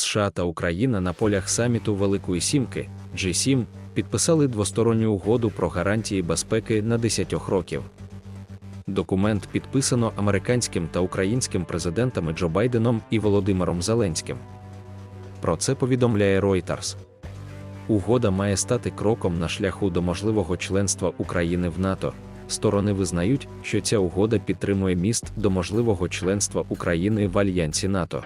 США та Україна на полях саміту Великої Сімки G7 підписали двосторонню угоду про гарантії безпеки на 10 років. Документ підписано американським та українським президентами Джо Байденом і Володимиром Зеленським. Про це повідомляє Reuters. Угода має стати кроком на шляху до можливого членства України в НАТО. Сторони визнають, що ця угода підтримує міст до можливого членства України в альянсі НАТО.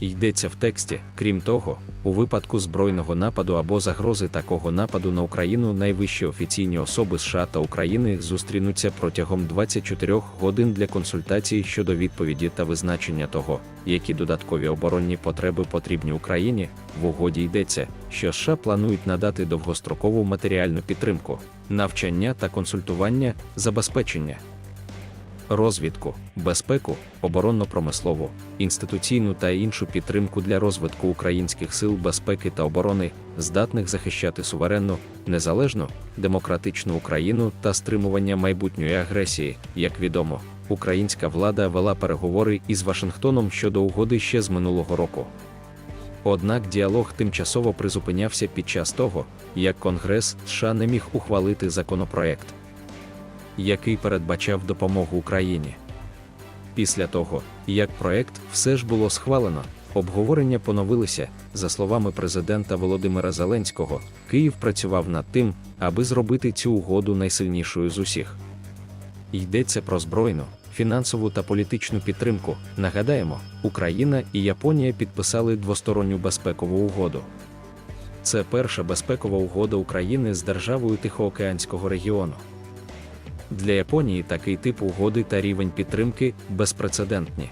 Йдеться в тексті, крім того, у випадку збройного нападу або загрози такого нападу на Україну найвищі офіційні особи США та України зустрінуться протягом 24 годин для консультацій щодо відповіді та визначення того, які додаткові оборонні потреби потрібні Україні. В угоді йдеться, що США планують надати довгострокову матеріальну підтримку, навчання та консультування, забезпечення розвідку, безпеку, оборонно-промислову, інституційну та іншу підтримку для розвитку українських сил безпеки та оборони, здатних захищати суверенну, незалежну, демократичну Україну та стримування майбутньої агресії. Як відомо, українська влада вела переговори із Вашингтоном щодо угоди ще з минулого року. Однак діалог тимчасово призупинявся під час того, як Конгрес США не міг ухвалити законопроект який передбачав допомогу Україні. Після того, як проект все ж було схвалено, обговорення поновилися. За словами президента Володимира Зеленського, Київ працював над тим, аби зробити цю угоду найсильнішою з усіх. Йдеться про збройну, фінансову та політичну підтримку. Нагадаємо, Україна і Японія підписали двосторонню безпекову угоду. Це перша безпекова угода України з державою Тихоокеанського регіону. Для Японії такий тип угоди та рівень підтримки безпрецедентні.